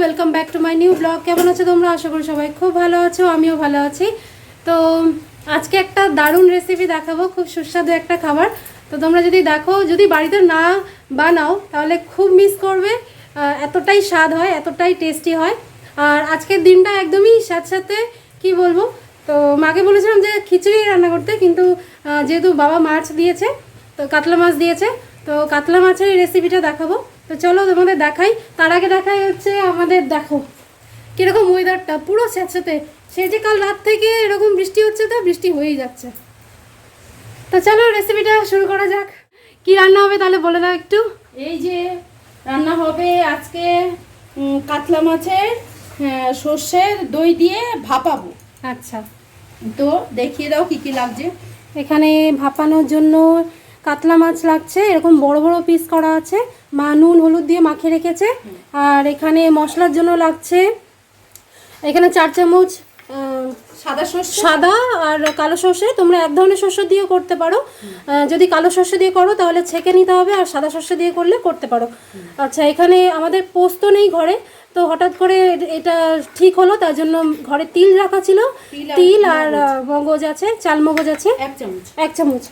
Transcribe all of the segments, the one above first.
Welcome back to my new blog কেমন আছো তোমরা? আশা করি সবাই খুব ভালো আছো, আমিও ভালো আছি। তো, আজকে একটা দারুণ রেসিপি দেখাবো, খুব সুস্বাদু একটা খাবার। তো তোমরা যদি দেখো, যদি বাড়িতে না বানাও, তাহলে খুব মিস করবে। এতটাই স্বাদ হয়, এতটাই টেস্টি হয়। আর আজকের দিনটা একদমই সাথে কি বলব? তো মাকে বলেছিলাম যে খিচুড়ি রান্না করতে, কিন্তু যেহেতু বাবা মাছ দিয়েছে, তো কাতলা মাছ দিয়েছে, তো কাতলা মাছের রেসিপিটা দেখাবো। তো চলো তোমাদের দেখাই। তার আগে দেখাই হচ্ছে আমাদের দেখো কীরকম ওয়েদারটা পুরো স্যাঁতস্যাঁতে সে যে কাল রাত থেকে এরকম বৃষ্টি হচ্ছে তো বৃষ্টি হয়েই যাচ্ছে। তো চলো রেসিপিটা শুরু করা যাক। কি রান্না হবে তাহলে বলে দাও একটু। এই যে রান্না হবে আজকে কাতলা মাছের হ্যাঁ, সর্ষের দই দিয়ে ভাপাবো। আচ্ছা। তো দেখিয়ে দাও কি কি লাগছে। এখানে ভাপানোর জন্য কাতলা মাছ লাগছে, এরকম বড় বড় পিস করা আছে। মা নুন, হলুদ দিয়ে মাখিয়ে রেখেছে। আর এখানে মশলার জন্য লাগছে, এখানে চার চামচ সাদা সর্ষে? সাদা আর কালো সর্ষে তোমরা এক ধরনের শস্য দিয়েও করতে পারো। যদি কালো সর্ষে দিয়ে করো তাহলে ছেঁকে নিতে হবে আর সাদা সর্ষে দিয়ে করলে করতে পারো। আচ্ছা এখানে আমাদের পোস্ত নেই ঘরে তো হঠাৎ করে এটা ঠিক হলো তার জন্য ঘরে তিল রাখা ছিল। তিল আর মগজ। আছে চাল মগজ আছে। এক চামচ। এক চামচ।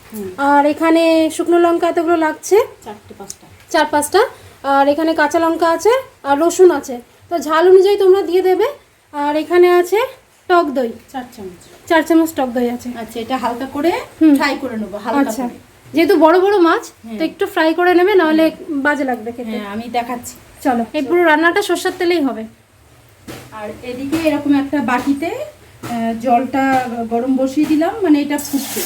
আর এখানে শুকনো লঙ্কা এতগুলো লাগছে। চারটে পাঁচটা। চার পাঁচটা। আর এখানে কাঁচা লঙ্কা আছে আর রসুন আছে। তো ঝাল অনুযায়ী তোমরা দিয়ে দেবে। আর এখানে আছে টক দই। চার চামচ। চার চামচ টক দই আছে। আচ্ছা এটা হালকা করে ফ্রাই করে নেব হালকা আচ্ছা। যেহেতু বড় বড় মাছ তো একটু ফ্রাই করে নেবে নাহলে বাজে লাগবে খেতে। হ্যাঁ আমি দেখাচ্ছি। চলো এই পুরো রান্নাটা সর্ষের তেলেই হবে। আর এদিকে এরকম একটা বাটিতে জলটা গরম বসিয়ে দিলাম মানে এটা ফুটবে।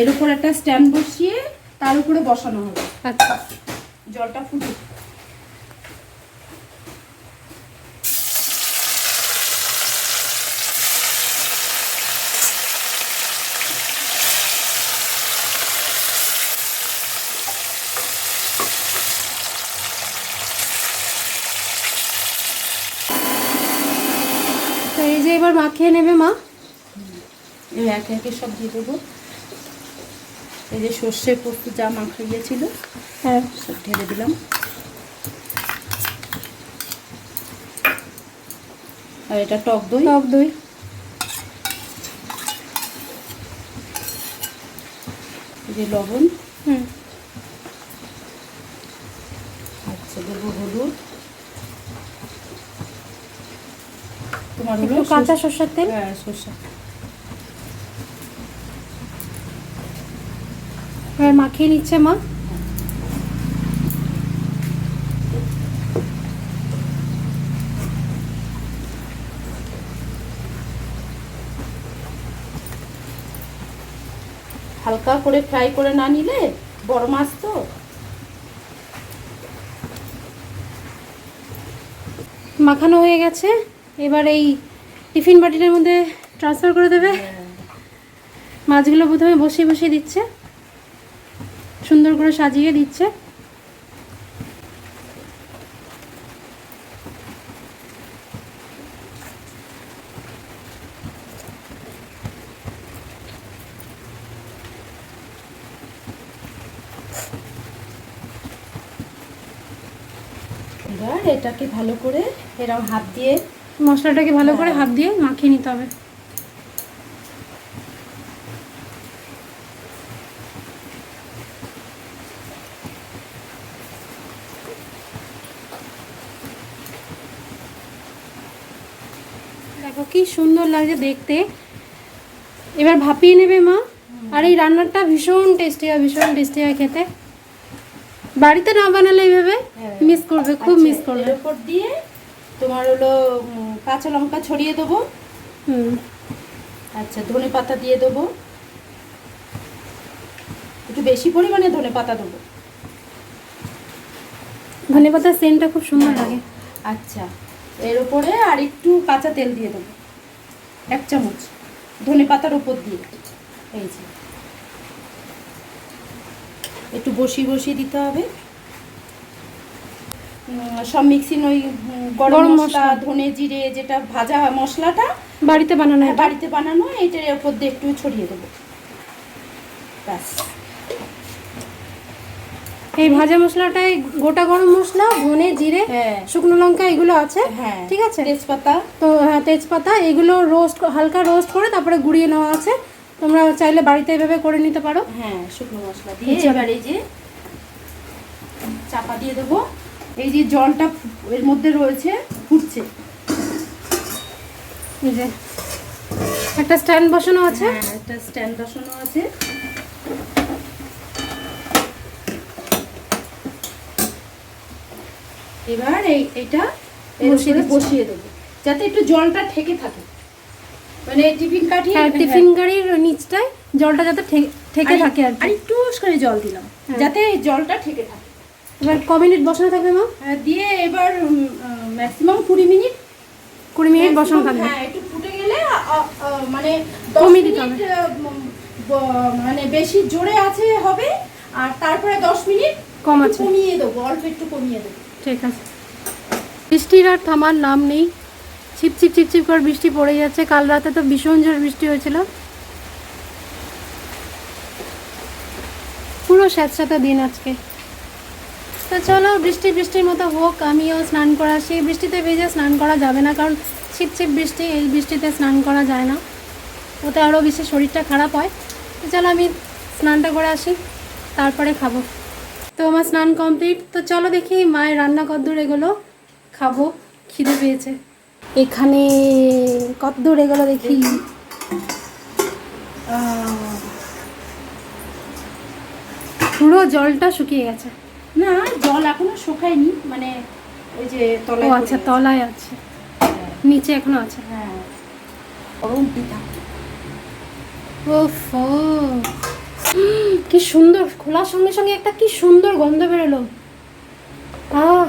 এর উপর একটা স্ট্যান্ড বসিয়ে তার উপরে বসানো হবে। আচ্ছা। জলটা ফুটুক তো এই যে এবার মাখিয়ে নেবে মা এই একে একে সব দিয়ে দেবো। এই যে সর্ষে পোস্ত যা মাখা গিয়েছিল হ্যাঁ। সব ঢেলে দিলাম। আর এটা টক দই। টক দই। এই যে লবণ। হুম। আচ্ছা দেবো হলুদ। তোমার হলো কাঁচা সর্ষের তেল? হ্যাঁ সর্ষে মাখিয়ে নিচ্ছে মা। হালকা করে ফ্রাই করে না নিলে বড় মাছ তো। মাখানো হয়ে গেছে। এবার এই টিফিন বাটিটার মধ্যে ট্রান্সফার করে দেবে। মাছগুলো প্রথমে বসিয়ে বসিয়ে দিচ্ছে। সুন্দর করে সাজিয়ে দিচ্ছে। এবার এটাকে ভালো করে এরকম হাত দিয়ে মশলাটাকে ভালো করে হাত দিয়ে মাখিয়ে নিতে হবে দেখো কি সুন্দর লাগছে দেখতে। এবার ভাপিয়ে নেবে মা। আর এই রান্নাটা ভীষণ টেস্টি হয় ভীষণ টেস্টি হয় খেতে। বাড়িতে না বানালে এইভাবে হ্যাঁ। মিস করবে খুব আচ্ছা, মিস করবে উপর দিয়ে তোমার হলো কাঁচা লঙ্কা ছড়িয়ে দেবো। হুম। আচ্ছা ধনে পাতা দিয়ে দেবো। একটু বেশি পরিমাণে ধনে পাতা দেবো। ধনে পাতার সেন্টটা খুব সুন্দর লাগে। আচ্ছা এর উপরে আর একটু কাঁচা তেল দিয়ে দেবো। এক চামচ ধনে পাতার উপর দিয়ে। এই যে। একটু বসিয়ে বসিয়ে দিতে হবে। সব মিক্সিং ওই গরম মশলা। ধনে জিরে যেটা ভাজা মশলাটা বাড়িতে বানানো হ্যাঁ, বাড়িতে বানানো এটার উপর দিয়ে একটু ছড়িয়ে দেবো। ব্যাস। এই ভাজা মশলাটায় গোটা গরম মশলা ধনে জিরে হ্যাঁ। শুকনো লঙ্কা এগুলো আছে? হ্যাঁ। ঠিক আছে? তেজপাতা। তো হ্যাঁ তেজপাতা এগুলো রোস্ট হালকা রোস্ট করে তারপরে গুঁড়িয়ে নেওয়া আছে। তোমরা চাইলে বাড়িতে এভাবে করে নিতে পারো। হ্যাঁ শুকনো মশলা দিয়ে। এবার এই যে চাপা দিয়ে দেবো। এই যে জলটা এর মধ্যে রয়েছে ফুটছে। একটা স্ট্যান্ড বসানো আছে। হ্যাঁ একটা স্ট্যান্ড বসানো আছে। এবার এই এটা বসিয়ে দেবো যাতে একটু জলটা ঠেকে থাকে। মানে টিফিন কাঠি হ্যাঁ টিফিন গাড়ির নিচটায় জলটা যাতে ঠেকে থাকে আর আর একটু করে জল দিলাম হ্যাঁ। যাতে জলটা ঠেকে থাকে। এবার ক মিনিট বসানো থাকবে মা? হ্যাঁ, দিয়ে এবার ম্যাক্সিমাম কুড়ি মিনিট। কুড়ি মিনিট বসানো থাকবে। হ্যাঁ একটু ফুটে গেলে মানে দশ মিনিট মানে বেশি জোরে আছে হবে আর তারপরে দশ মিনিট কম আছে। কমিয়ে দেবো অল্প একটু কমিয়ে দেবো। ঠিক আছে। বৃষ্টির আর থামার নাম নেই। ছিপ ছিপ ছিপ ছিপ করে বৃষ্টি পড়ে যাচ্ছে। কাল রাতে তো ভীষণ জোর বৃষ্টি হয়েছিল। পুরো স্যাঁতস্যাঁতে দিন আজকে। তো চলো, বৃষ্টি, বৃষ্টির মতো হোক, আমিও স্নান করা আসি। বৃষ্টিতে ভেজে স্নান করা যাবে না, কারণ ছিপ ছিপ বৃষ্টি, এই বৃষ্টিতে স্নান করা যায় না। ওতে আরও বেশি শরীরটা খারাপ হয়। তো চলো, আমি স্নানটা করে আসি। তারপরে খাব। তো আমার স্নান কমপ্লিট তো চলো দেখি মায়ের রান্না কদ্দূর এগুলো খাব খিদে পেয়েছে। এখানে কদ্দূর এগুলো দেখি। পুরো জলটা শুকিয়ে গেছে। না জল এখনও শুকায়নি মানে ওই যে ও তলায় আচ্ছা আছে। তলায় আছে। নিচে এখনও আছে। হ্যাঁ। গরম পিঠা। ওফ। কি সুন্দর খোলার সঙ্গে সঙ্গে একটা কি সুন্দর গন্ধ বেরোলো। আহ!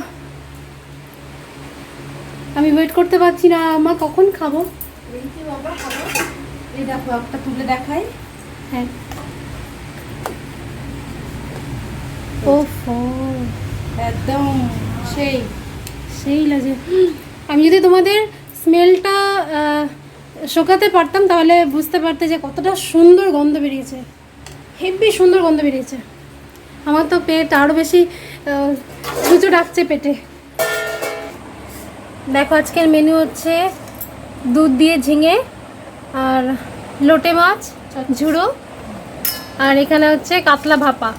আমি ওয়েট করতে পারছি না মা কখন খাব? এই দেখো একটা তুলে দেখাই। হ্যাঁ। ওফ। একদম সেই। সেই লাগে আমি যদি তোমাদের স্মেলটা শোকাতে পারতাম তাহলে বুঝতে পারতে যে কতটা সুন্দর গন্ধ বেরিয়েছে। হেভি সুন্দর গন্ধ বেরিয়েছে। আমার তো পেট আরও বেশি চুচু ডাকছে পেটে। দেখো আজকের মেনু হচ্ছে দুধ দিয়ে ঝিঙে আর লোটে মাছ ঝুড়ো আর এখানে হচ্ছে কাতলা ভাপা।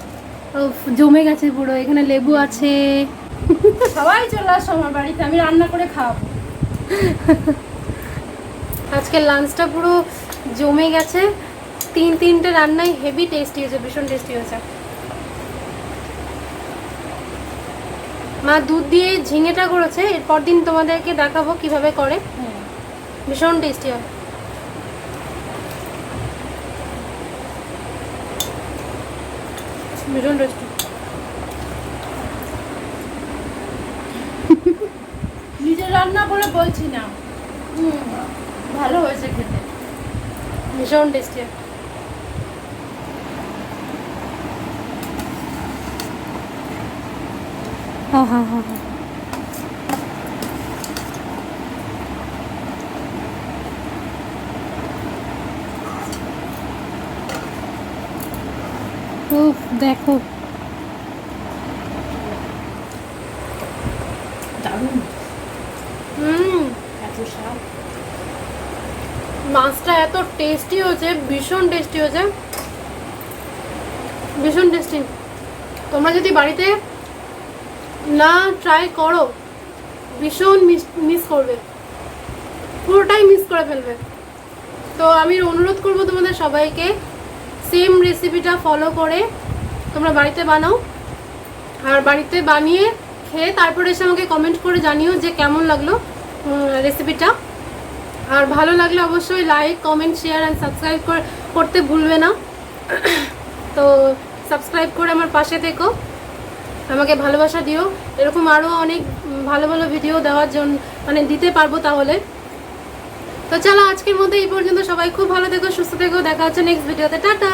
জমে গেছে পুরো এখানে লেবু আছে। সবাই চলে আসো আমার বাড়িতে আমি রান্না করে খাওয়াবো আজকের লাঞ্চটা পুরো জমে গেছে। তিন তিনটে রান্নাই হেভি টেস্টি হয়েছে ভীষণ টেস্টি হয়েছে। মা দুধ দিয়ে ঝিঙেটা করেছে এরপর দিন তোমাদেরকে দেখাবো কীভাবে করে। ভীষণ টেস্টি হয়। ভীষণ টেস্টি নিজের রান্না বলে বলছি না। হুম। ভালো হয়েছে খেতে। ভীষণ টেস্টি হ্যাঁ হ্যাঁ হ্যাঁ হ্যাঁ। উফ দেখো। দারুণ। হুম। এত স্বাদ। মাছটা এত টেস্টি হয়েছে ভীষণ টেস্টি হয়েছে। ভীষণ টেস্টি তোমরা যদি বাড়িতে না ট্রাই করো। ভীষণ মিস মিস করবে। পুরোটাই মিস করে ফেলবে। তো আমি অনুরোধ করব তোমাদের সবাইকে সেম রেসিপিটা ফলো করে তোমরা বাড়িতে বানাও। আর বাড়িতে বানিয়ে খেয়ে তারপরে এসে আমাকে কমেন্ট করে জানিও যে কেমন লাগল রেসিপিটা আর ভালো লাগলে অবশ্যই like comment share and subscribe করতে ভুলবে না। তো সাবস্ক্রাইব করে আমার পাশে থেকো। আমাকে ভালোবাসা দিও। এরকম আরও অনেক ভালো ভালো ভিডিও দেওয়ার জন্য মানে দিতে পারব তাহলে। তো চলো আজকের মধ্যে এই পর্যন্ত সবাই খুব ভালো থেকো, সুস্থ থেকো, দেখা হচ্ছে নেক্সট ভিডিওতে টাটা!